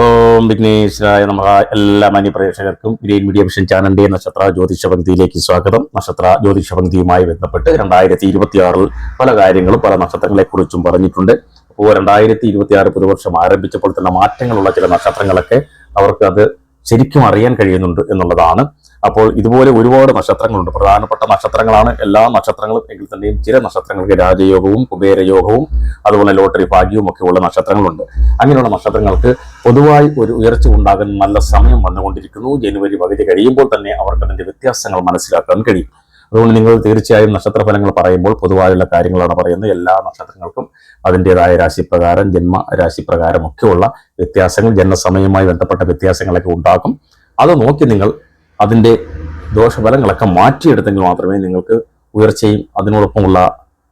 ഓം വിഘ്നേശ്വരായ നമ. എല്ലാ മാന്യ പ്രേക്ഷകർക്കും ഗ്രീൻ മീഡിയ മിഷൻ ചാനലിന്റെ നക്ഷത്ര ജ്യോതിഷ പങ്ക്തിയിലേക്ക് സ്വാഗതം. നക്ഷത്ര ജ്യോതിഷ പങ്ക്തിയുമായി ബന്ധപ്പെട്ട് രണ്ടായിരത്തി ഇരുപത്തി ആറിൽ പല കാര്യങ്ങളും പല നക്ഷത്രങ്ങളെ കുറിച്ചും പറഞ്ഞിട്ടുണ്ട്. അപ്പോൾ രണ്ടായിരത്തി ഇരുപത്തി ആറ് പുതുവർഷം ആരംഭിച്ചപ്പോൾ തന്നെ മാറ്റങ്ങളുള്ള ചില നക്ഷത്രങ്ങളൊക്കെ അവർക്ക് അത് ശരിക്കും അറിയാൻ കഴിയുന്നുണ്ട് എന്നുള്ളതാണ്. അപ്പോൾ ഇതുപോലെ ഒരുപാട് നക്ഷത്രങ്ങളുണ്ട്. പ്രധാനപ്പെട്ട നക്ഷത്രങ്ങളാണ് എല്ലാ നക്ഷത്രങ്ങളും. എങ്കിൽ തന്നെയും ചില നക്ഷത്രങ്ങൾക്ക് രാജയോഗവും കുബേരയോഗവും അതുപോലെ ലോട്ടറി ഭാഗ്യവും ഒക്കെ ഉള്ള നക്ഷത്രങ്ങളുണ്ട്. അങ്ങനെയുള്ള നക്ഷത്രങ്ങൾക്ക് പൊതുവായി ഒരു ഉയർച്ച ഉണ്ടാകാൻ നല്ല സമയം വന്നുകൊണ്ടിരിക്കുന്നു. ജനുവരി പകുതി കഴിയുമ്പോൾ തന്നെ അവർക്ക് അതിന്റെ വ്യത്യാസങ്ങൾ മനസ്സിലാക്കാൻ കഴിയും. അതുകൊണ്ട് നിങ്ങൾ തീർച്ചയായും നക്ഷത്രഫലങ്ങൾ പറയുമ്പോൾ പൊതുവായുള്ള കാര്യങ്ങളാണ് പറയുന്നത്. എല്ലാ നക്ഷത്രങ്ങൾക്കും അതിന്റെതായ രാശിപ്രകാരം ജന്മ രാശിപ്രകാരമൊക്കെയുള്ള വ്യത്യാസങ്ങൾ ജന്മസമയവുമായി ബന്ധപ്പെട്ട വ്യത്യാസങ്ങളൊക്കെ ഉണ്ടാക്കും അത് നോക്കി നിങ്ങൾ അതിന്റെ ദോഷഫലങ്ങളൊക്കെ മാറ്റിയെടുത്തെങ്കിൽ മാത്രമേ നിങ്ങൾക്ക് ഉയർച്ചയും അതിനോടൊപ്പമുള്ള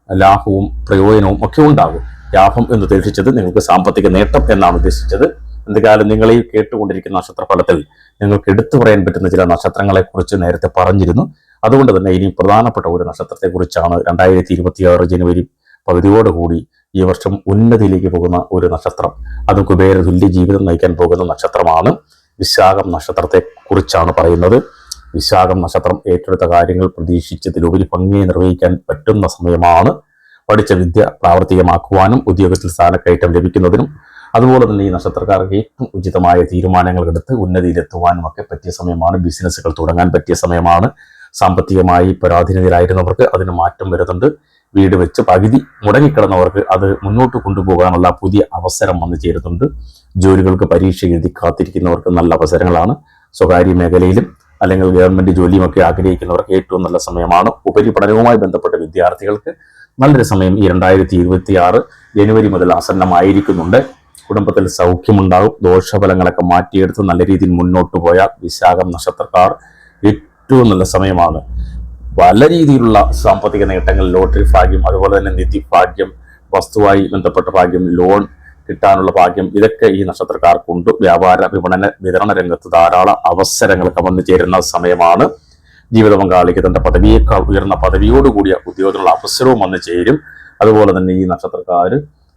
ലാഭവും പ്രയോജനവും ഒക്കെ ഉണ്ടാകും. ലാഭം എന്ന് ഉദ്ദേശിച്ചത് നിങ്ങൾക്ക് സാമ്പത്തിക നേട്ടം എന്നാണ് ഉദ്ദേശിച്ചത്. എന്തുകാലം നിങ്ങൾ ഈ കേട്ടുകൊണ്ടിരിക്കുന്ന നക്ഷത്രഫലത്തിൽ നിങ്ങൾക്ക് എടുത്തു പറയാൻ പറ്റുന്ന ചില നക്ഷത്രങ്ങളെ കുറിച്ച് നേരത്തെ പറഞ്ഞിരുന്നു. അതുകൊണ്ട് തന്നെ ഇനി പ്രധാനപ്പെട്ട ഒരു നക്ഷത്രത്തെക്കുറിച്ചാണ് രണ്ടായിരത്തി ഇരുപത്തിയാറ് ജനുവരി പകുതിയോടുകൂടി ഈ വർഷം ഉന്നതിയിലേക്ക് പോകുന്ന ഒരു നക്ഷത്രം. അത് കുബേര തുല്യ ജീവിതം നയിക്കാൻ പോകുന്ന നക്ഷത്രമാണ് വിശാഖം നക്ഷത്രത്തെ കുറിച്ചാണ് പറയുന്നത്. വിശാഖം നക്ഷത്രം ഏറ്റെടുത്ത കാര്യങ്ങൾ പ്രതീക്ഷിച്ചതിലുപരി ഭംഗിയെ നിർവഹിക്കാൻ പറ്റുന്ന സമയമാണ്. പഠിച്ച വിദ്യ പ്രാവർത്തികമാക്കുവാനും ഉദ്യോഗത്തിൽ സ്ഥാനക്കയറ്റം ലഭിക്കുന്നതിനും അതുപോലെ തന്നെ ഈ നക്ഷത്രക്കാർക്ക് ഏറ്റവും ഉചിതമായ തീരുമാനങ്ങൾ എടുത്ത് ഉന്നതിയിലെത്തുവാനും ഒക്കെ പറ്റിയ സമയമാണ്. ബിസിനസ്സുകൾ തുടങ്ങാൻ പറ്റിയ സമയമാണ്. സാമ്പത്തികമായി പരാധീനതയിലായിരുന്നവർക്ക് അതിന് മാറ്റം വരുന്നുണ്ട്. വീട് വെച്ച് പകുതി മുടങ്ങിക്കിടന്നവർക്ക് അത് മുന്നോട്ട് കൊണ്ടുപോകാനുള്ള പുതിയ അവസരം വന്നു ചേരുന്നുണ്ട്. ജോലികൾക്ക് പരീക്ഷ എഴുതി കാത്തിരിക്കുന്നവർക്ക് നല്ല അവസരങ്ങളാണ്. സ്വകാര്യ മേഖലയിലും അല്ലെങ്കിൽ ഗവൺമെന്റ് ജോലിയുമൊക്കെ ആഗ്രഹിക്കുന്നവർക്ക് ഏറ്റവും നല്ല സമയമാണ്. ഉപരിപഠനവുമായി ബന്ധപ്പെട്ട വിദ്യാർത്ഥികൾക്ക് നല്ലൊരു സമയം ഈ രണ്ടായിരത്തി ഇരുപത്തി ആറ് ജനുവരി മുതൽ ആസന്നമായിരിക്കുന്നുണ്ട്. കുടുംബത്തിൽ സൗഖ്യമുണ്ടാകും. ദോഷഫലങ്ങളൊക്കെ മാറ്റിയെടുത്ത് നല്ല രീതിയിൽ മുന്നോട്ട് പോയാൽ വിശാഖം നക്ഷത്രക്കാർ ഏറ്റവും നല്ല സമയമാണ്. പല രീതിയിലുള്ള സാമ്പത്തിക നേട്ടങ്ങൾ ലോട്ടറി ഭാഗ്യം അതുപോലെ തന്നെ നിധി ഭാഗ്യം വസ്തുവായി ബന്ധപ്പെട്ട ഭാഗ്യം ലോൺ കിട്ടാനുള്ള ഭാഗ്യം ഇതൊക്കെ ഈ നക്ഷത്രക്കാർക്കുണ്ട്. വ്യാപാര വിപണന വിതരണ രംഗത്ത് ധാരാളം അവസരങ്ങളൊക്കെ വന്നു ചേരുന്ന സമയമാണ്. ജീവിത പങ്കാളിക്ക് തന്റെ പദവിയേക്കാൾ ഉയർന്ന പദവിയോടുകൂടിയ ഉദ്യോഗത്തിനുള്ള അവസരവും വന്നു ചേരും. അതുപോലെ തന്നെ ഈ നക്ഷത്രക്കാർ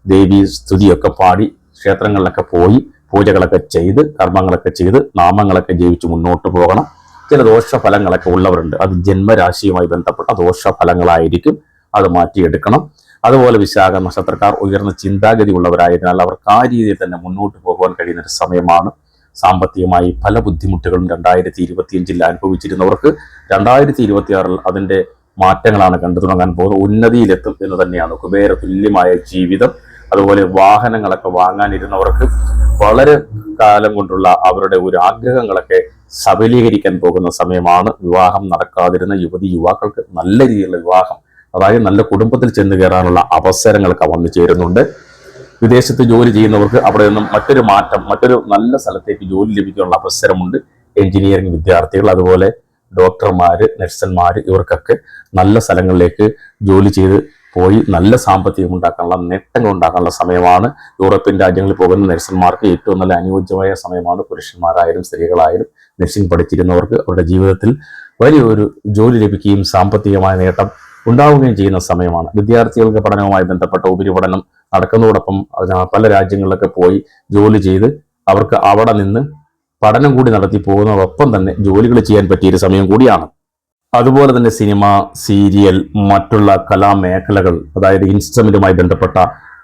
ദേവി സ്തുതിയൊക്കെ പാടി ക്ഷേത്രങ്ങളിലൊക്കെ പോയി പൂജകളൊക്കെ ചെയ്ത് കർമ്മങ്ങളൊക്കെ ചെയ്ത് നാമങ്ങളൊക്കെ ജീവിച്ച് മുന്നോട്ട് പോകണം. ചില ദോഷഫലങ്ങളൊക്കെ ഉള്ളവരുണ്ട്. അത് ജന്മരാശിയുമായി ബന്ധപ്പെട്ട ദോഷഫലങ്ങളായിരിക്കും അത് മാറ്റിയെടുക്കണം. അതുപോലെ വിശാഖ നക്ഷത്രക്കാർ ഉയർന്ന ചിന്താഗതി ഉള്ളവരായതിനാൽ അവർക്ക് ആ രീതിയിൽ തന്നെ മുന്നോട്ട് പോകുവാൻ കഴിയുന്ന ഒരു സമയമാണ്. സാമ്പത്തികമായി പല ബുദ്ധിമുട്ടുകളും രണ്ടായിരത്തി ഇരുപത്തിയഞ്ചിൽ അനുഭവിച്ചിരുന്നവർക്ക് രണ്ടായിരത്തി ഇരുപത്തിയാറിൽ അതിന്റെ മാറ്റങ്ങളാണ് കണ്ടു തുടങ്ങാൻ പോകുന്നത്. ഉന്നതിയിലെത്തും എന്ന് തന്നെയാണ് കുബേര തുല്യമായ ജീവിതം. അതുപോലെ വാഹനങ്ങളൊക്കെ വാങ്ങാനിരുന്നവർക്ക് വളരെ കാലം കൊണ്ടുള്ള അവരുടെ ഒരു ആഗ്രഹങ്ങളൊക്കെ സബലീകരിക്കാൻ പോകുന്ന സമയമാണ് വിവാഹം നടക്കാതിരുന്ന യുവതി യുവാക്കൾക്ക് നല്ല രീതിയിലുള്ള വിവാഹം അതായത് നല്ല കുടുംബത്തിൽ ചെന്ന് കയറാനുള്ള അവസരങ്ങളൊക്കെ വന്നു ചേരുന്നുണ്ട്. വിദേശത്ത് ജോലി ചെയ്യുന്നവർക്ക് അവിടെ നിന്നും മറ്റൊരു മാറ്റം മറ്റൊരു നല്ല സ്ഥലത്തേക്ക് ജോലി ലഭിക്കാനുള്ള അവസരമുണ്ട്. എഞ്ചിനീയറിംഗ് വിദ്യാർത്ഥികൾ അതുപോലെ ഡോക്ടർമാര് നഴ്സന്മാർ ഇവർക്കൊക്കെ നല്ല സ്ഥലങ്ങളിലേക്ക് ജോലി ചെയ്ത് പോയി നല്ല സാമ്പത്തികം ഉണ്ടാക്കാനുള്ള നേട്ടങ്ങൾ ഉണ്ടാക്കാനുള്ള സമയമാണ്. യൂറോപ്യൻ രാജ്യങ്ങളിൽ പോകുന്ന നഴ്സന്മാർക്ക് ഏറ്റവും നല്ല അനുയോജ്യമായ സമയമാണ്. പുരുഷന്മാരായാലും സ്ത്രീകളായാലും നഴ്സിംഗ് പഠിച്ചിരുന്നവർക്ക് അവരുടെ ജീവിതത്തിൽ വലിയൊരു ജോലി ലഭിക്കുകയും സാമ്പത്തികമായ നേട്ടം ഉണ്ടാവുകയും ചെയ്യുന്ന സമയമാണ്. വിദ്യാർത്ഥികൾക്ക് പഠനവുമായി ബന്ധപ്പെട്ട ഉപരിപഠനം നടക്കുന്നതോടൊപ്പം പല രാജ്യങ്ങളിലൊക്കെ പോയി ജോലി ചെയ്ത് അവർക്ക് അവിടെ നിന്ന് പഠനം കൂടി നടത്തി പോകുന്നതോടൊപ്പം തന്നെ ജോലികൾ ചെയ്യാൻ പറ്റിയൊരു സമയം കൂടിയാണ്. അതുപോലെ തന്നെ സിനിമ സീരിയൽ മറ്റുള്ള കലാമേഖലകൾ അതായത് ഇൻസ്ട്രുമെന്റുമായി ബന്ധപ്പെട്ട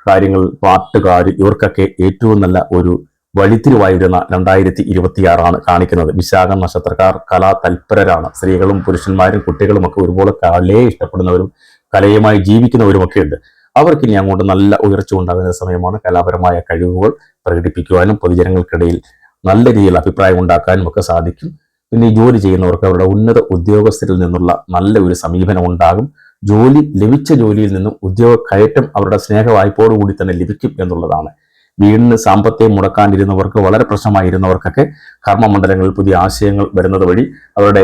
കാര്യങ്ങൾ പാട്ടുകാർ ഇവർക്കൊക്കെ ഏറ്റവും നല്ല ഒരു വഴിത്തിരുവായിരുന്ന രണ്ടായിരത്തി ഇരുപത്തിയാറാണ് കാണിക്കുന്നത്. വിശാഖ നക്ഷത്രക്കാർ കലാ തൽപരരാണ്. സ്ത്രീകളും പുരുഷന്മാരും കുട്ടികളും ഒക്കെ ഒരുപോലെ കലയെ ഇഷ്ടപ്പെടുന്നവരും കലയുമായി ജീവിക്കുന്നവരുമൊക്കെ ഉണ്ട് അവർക്ക് ഇനി അങ്ങോട്ട് നല്ല ഉയർച്ച ഉണ്ടാകുന്ന സമയമാണ് കലാപരമായ കഴിവുകൾ പ്രകടിപ്പിക്കുവാനും പൊതുജനങ്ങൾക്കിടയിൽ നല്ല രീതിയിൽ അഭിപ്രായം ഉണ്ടാക്കാനും ഒക്കെ സാധിക്കും. പിന്നെ ജോലി ചെയ്യുന്നവർക്ക് അവരുടെ ഉന്നത ഉദ്യോഗസ്ഥരിൽ നിന്നുള്ള നല്ല ഒരു സമീപനം ഉണ്ടാകും. ജോലി ലഭിച്ച ജോലിയിൽ നിന്നും ഉദ്യോഗ കയറ്റം അവരുടെ സ്നേഹ കൂടി തന്നെ ലഭിക്കും എന്നുള്ളതാണ്. വീടിന് സാമ്പത്തികം മുടക്കാണ്ടിരുന്നവർക്ക് വളരെ പ്രശ്നമായിരുന്നവർക്കൊക്കെ കർമ്മമണ്ഡലങ്ങളിൽ പുതിയ ആശയങ്ങൾ വരുന്നത് വഴി അവരുടെ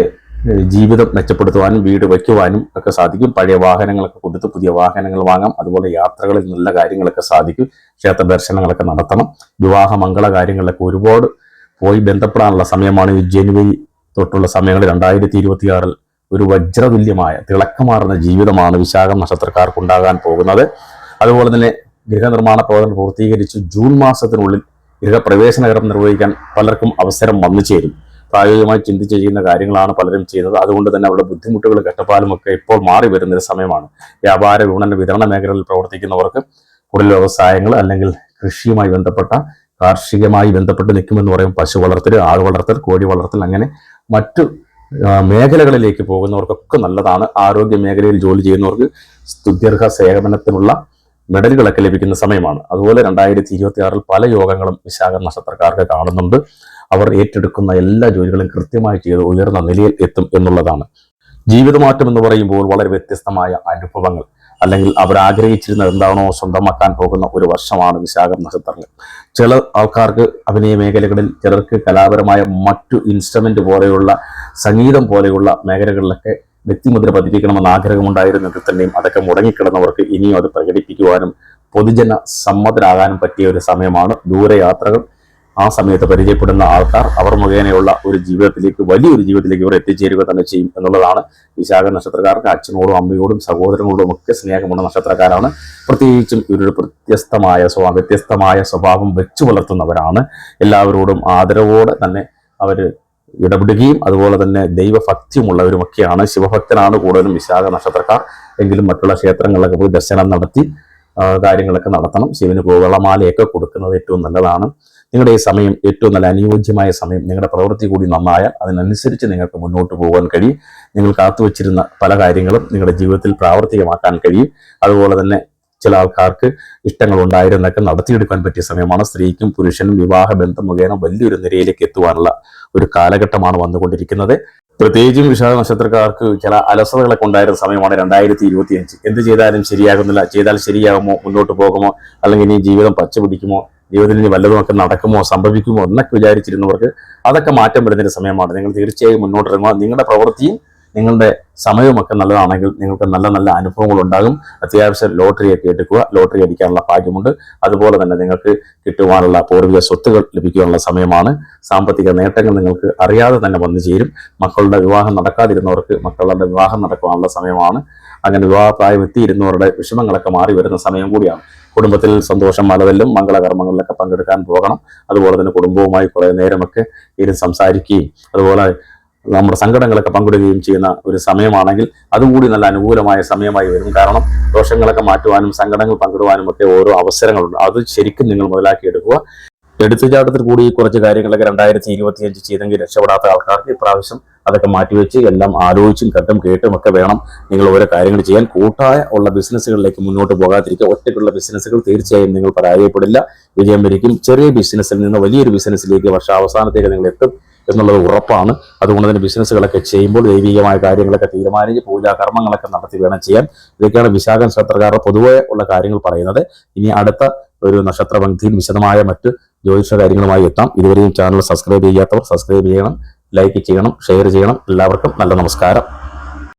ജീവിതം മെച്ചപ്പെടുത്തുവാനും വീട് വയ്ക്കുവാനും ഒക്കെ സാധിക്കും. പഴയ വാഹനങ്ങളൊക്കെ കൊടുത്ത് പുതിയ വാഹനങ്ങൾ വാങ്ങാം. അതുപോലെ യാത്രകളിൽ നല്ല കാര്യങ്ങളൊക്കെ സാധിക്കും. ക്ഷേത്ര ദർശനങ്ങളൊക്കെ നടത്തണം. വിവാഹ മംഗള കാര്യങ്ങളിലൊക്കെ ഒരുപാട് പോയി ബന്ധപ്പെടാനുള്ള സമയമാണ് ഈ ജനുവരി തൊട്ടുള്ള സമയങ്ങളിൽ രണ്ടായിരത്തി ഇരുപത്തിയാറിൽ ഒരു വജ്രതുല്യമായ തിളക്കമാർന്ന ജീവിതമാണ് വിശാഖം നക്ഷത്രക്കാർക്ക് ഉണ്ടാകാൻ പോകുന്നത്. അതുപോലെ തന്നെ ഗൃഹനിർമ്മാണ പ്രവർത്തനം പൂർത്തീകരിച്ച് ജൂൺ മാസത്തിനുള്ളിൽ ഗൃഹപ്രവേശനകരം നിർവഹിക്കാൻ പലർക്കും അവസരം വന്നു ചേരും. പ്രായോഗികമായി ചിന്തിച്ച് ചെയ്യുന്ന കാര്യങ്ങളാണ് പലരും ചെയ്യുന്നത്. അതുകൊണ്ട് തന്നെ അവരുടെ ബുദ്ധിമുട്ടുകൾ കഷ്ടപ്പാലും ഒക്കെ ഇപ്പോൾ മാറി വരുന്ന സമയമാണ്. വ്യാപാര വിപണന വിതരണ മേഖലയിൽ പ്രവർത്തിക്കുന്നവർക്ക് കൂടുതൽ വ്യവസായങ്ങൾ അല്ലെങ്കിൽ കൃഷിയുമായി ബന്ധപ്പെട്ട കാർഷികമായി ബന്ധപ്പെട്ട് നിൽക്കുമെന്ന് പറയും പശു വളർത്തൽ ആട് വളർത്തൽ കോഴി വളർത്തൽ അങ്ങനെ മറ്റു മേഖലകളിലേക്ക് പോകുന്നവർക്കൊക്കെ നല്ലതാണ്. ആരോഗ്യ മേഖലയിൽ ജോലി ചെയ്യുന്നവർക്ക് സ്തുത്യർഹ സേവനത്തിനുള്ള മെഡലുകളൊക്കെ ലഭിക്കുന്ന സമയമാണ്. അതുപോലെ രണ്ടായിരത്തി ഇരുപത്തി ആറിൽ പല യോഗങ്ങളും വിശാഖ നക്ഷത്രക്കാർക്ക് കാണുന്നുണ്ട്. അവർ ഏറ്റെടുക്കുന്ന എല്ലാ ജോലികളും കൃത്യമായി ചെയ്ത് ഉയർന്ന നിലയിൽ എത്തും എന്നുള്ളതാണ്. ജീവിതമാറ്റം എന്ന് പറയുമ്പോൾ വളരെ വ്യത്യസ്തമായ അനുഭവങ്ങൾ. അല്ലെങ്കിൽ അവർ ആഗ്രഹിച്ചിരുന്നത് എന്താണോ സ്വന്തമാക്കാൻ പോകുന്ന ഒരു വർഷമാണ് വിശാഖം നക്ഷത്രങ്ങൾ. ചില ആൾക്കാർക്ക് അഭിനയ മേഖലകളിൽ ചിലർക്ക് കലാപരമായ മറ്റു ഇൻസ്ട്രുമെന്റ് പോലെയുള്ള സംഗീതം പോലെയുള്ള മേഖലകളിലൊക്കെ വ്യക്തിമുദ്ര പതിപ്പിക്കണമെന്ന് ആഗ്രഹമുണ്ടായിരുന്നെങ്കിൽ തന്നെയും അതൊക്കെ മുടങ്ങിക്കിടന്നവർക്ക് ഇനിയും അത് പ്രകടിപ്പിക്കുവാനും പൊതുജന സമ്മതരാകാനും പറ്റിയ ഒരു സമയമാണ് ദൂരയാത്രകൾ. ആ സമയത്ത് പരിചയപ്പെടുന്ന ആൾക്കാർ അവർ മുഖേനയുള്ള ഒരു ജീവിതത്തിലേക്ക് വലിയൊരു ജീവിതത്തിലേക്ക് ഇവർ എത്തിച്ചേരുക തന്നെ ചെയ്യും എന്നുള്ളതാണ് വിശാഖ നക്ഷത്രക്കാർക്ക് അച്ഛനോടും അമ്മയോടും സഹോദരങ്ങളോടും ഒക്കെ സ്നേഹമുള്ള നക്ഷത്രക്കാരാണ്. പ്രത്യേകിച്ചും ഇവരൊരു പ്രത്യസ്തമായ സ്വഭാവം വ്യത്യസ്തമായ സ്വഭാവം വെച്ചു പുലർത്തുന്നവരാണ് എല്ലാവരോടും ആദരവോടെ തന്നെ അവർ ഇടപെടുകയും അതുപോലെ തന്നെ ദൈവഭക്തിയുമുള്ളവരുമൊക്കെയാണ് ശിവഭക്തനാണ് കൂടുതലും വിശാഖ നക്ഷത്രക്കാർ. എങ്കിലും മറ്റുള്ള ക്ഷേത്രങ്ങളിലൊക്കെ പോയി ദർശനം നടത്തി കാര്യങ്ങളൊക്കെ നടത്തണം. ശിവന് കോവളമാലയൊക്കെ കൊടുക്കുന്നത് ഏറ്റവും നല്ലതാണ്. നിങ്ങളുടെ ഈ സമയം ഏറ്റവും നല്ല അനുയോജ്യമായ സമയം നിങ്ങളുടെ പ്രവൃത്തി കൂടി നന്നായാൽ അതിനനുസരിച്ച് നിങ്ങൾക്ക് മുന്നോട്ട് പോകാൻ കഴിയും. നിങ്ങൾ കാത്തുവച്ചിരുന്ന പല കാര്യങ്ങളും നിങ്ങളുടെ ജീവിതത്തിൽ പ്രാവർത്തികമാക്കാൻ കഴിയും. അതുപോലെ തന്നെ ചില ആൾക്കാർക്ക് ഇഷ്ടങ്ങൾ ഉണ്ടായിരുന്നൊക്കെ നടത്തിയെടുക്കാൻ പറ്റിയ സമയമാണ്. സ്ത്രീക്കും പുരുഷനും വിവാഹ ബന്ധം മുഖേന വലിയൊരു നിരയിലേക്ക് എത്തുവാനുള്ള ഒരു കാലഘട്ടമാണ് വന്നുകൊണ്ടിരിക്കുന്നത്. പ്രത്യേകിച്ചും വിശാഖ നക്ഷത്രക്കാർക്ക് ചില അലസതകളൊക്കെ ഉണ്ടായിരുന്ന സമയമാണ് രണ്ടായിരത്തി ഇരുപത്തി അഞ്ച് എന്ത് ചെയ്താലും ശരിയാകുന്നില്ല. ചെയ്താൽ ശരിയാകുമോ? മുന്നോട്ട് പോകുമോ? അല്ലെങ്കിൽ ഇനി ജീവിതം പച്ച പിടിക്കുമോ? ജീവിതത്തിൽ ഇനി വല്ലതുമൊക്കെ നടക്കുമോ സംഭവിക്കുമോ എന്നൊക്കെ വിചാരിച്ചിരുന്നവർക്ക് അതൊക്കെ മാറ്റം വരുന്നൊരു സമയമാണ്. നിങ്ങൾ തീർച്ചയായും മുന്നോട്ടിറങ്ങുക. നിങ്ങളുടെ പ്രവൃത്തിയും നിങ്ങളുടെ സമയമൊക്കെ നല്ലതാണെങ്കിൽ നിങ്ങൾക്ക് നല്ല നല്ല അനുഭവങ്ങൾ ഉണ്ടാകും അത്യാവശ്യം ലോട്ടറിയൊക്കെ എടുക്കുക ലോട്ടറി അടിക്കാനുള്ള ഭാഗ്യമുണ്ട്. അതുപോലെ തന്നെ നിങ്ങൾക്ക് കിട്ടുവാനുള്ള പൂർവിക സ്വത്തുകൾ ലഭിക്കാനുള്ള സമയമാണ്. സാമ്പത്തിക നേട്ടങ്ങൾ നിങ്ങൾക്ക് അറിയാതെ തന്നെ വന്നു ചേരും. മക്കളുടെ വിവാഹം നടക്കാതിരുന്നവർക്ക് മക്കളുടെ വിവാഹം നടക്കുവാനുള്ള സമയമാണ്. അങ്ങനെ വിവാഹപ്രായം എത്തിയിരുന്നവരുടെ വിഷമങ്ങളൊക്കെ മാറി വരുന്ന സമയം കൂടിയാണ്. കുടുംബത്തിൽ സന്തോഷം മലതല്ലും മംഗളകർമ്മങ്ങളിലൊക്കെ പങ്കെടുക്കാൻ പോകണം. അതുപോലെ തന്നെ കുടുംബവുമായി കുറേ നേരമൊക്കെ ഇരുന്ന് സംസാരിക്കുകയും അതുപോലെ നമ്മുടെ സങ്കടങ്ങളൊക്കെ പങ്കിടുകയും ചെയ്യുന്ന ഒരു സമയമാണെങ്കിൽ അതുകൂടി നല്ല അനുകൂലമായ സമയമായി വരും. കാരണം ദോഷങ്ങളൊക്കെ മാറ്റുവാനും സങ്കടങ്ങൾ പങ്കിടുവാനും ഒക്കെ ഓരോ അവസരങ്ങളുണ്ട്. അത് ശരിക്കും നിങ്ങൾ മുതലാക്കിയെടുക്കുക. എടുത്തുചാട്ടത്തിൽ കൂടി കുറച്ച് കാര്യങ്ങളൊക്കെ രണ്ടായിരത്തി ഇരുപത്തിയഞ്ച് ചെയ്തെങ്കിൽ രക്ഷപ്പെടാത്ത ആൾക്കാർക്ക് ഇപ്രാവശ്യം അതൊക്കെ മാറ്റിവെച്ച് എല്ലാം ആലോചിച്ചും കണ്ടും കേട്ടും ഒക്കെ വേണം നിങ്ങൾ ഓരോ കാര്യങ്ങൾ ചെയ്യാൻ. കൂട്ടായ ഉള്ള ബിസിനസ്സുകളിലേക്ക് മുന്നോട്ട് പോകാതിരിക്കുക. ഒറ്റയ്ക്കുള്ള ബിസിനസ്സുകൾ തീർച്ചയായും നിങ്ങൾ പരാജയപ്പെടില്ല. വിജയം വരിക്കും. ചെറിയ ബിസിനസ്സിൽ നിന്ന് വലിയൊരു ബിസിനസ്സിലേക്ക് വർഷാവസാനത്തേക്ക് നിങ്ങൾ എത്തും. എന്നുള്ളത് ഉറപ്പാണ്. അതുകൊണ്ട് തന്നെ ബിസിനസ്സുകളൊക്കെ ചെയ്യുമ്പോൾ ദൈവികമായ കാര്യങ്ങളൊക്കെ തീരുമാനിച്ച് പൂജാ കർമ്മങ്ങളൊക്കെ നടത്തി വേണം ചെയ്യാൻ. ഇതൊക്കെയാണ് വിശാഖ നക്ഷത്രക്കാരുടെ പൊതുവെ ഉള്ള കാര്യങ്ങൾ പറയുന്നത്. ഇനി അടുത്ത ഒരു നക്ഷത്ര പങ്ക്തിയിൽ വിശദമായ മറ്റ് ജ്യോതിഷ കാര്യങ്ങളുമായി എത്താം. ഇതുവരെയും ചാനൽ സബ്സ്ക്രൈബ് ചെയ്യാത്തവർ സബ്സ്ക്രൈബ് ചെയ്യണം ലൈക്ക് ചെയ്യണം ഷെയർ ചെയ്യണം. എല്ലാവർക്കും നല്ല നമസ്കാരം.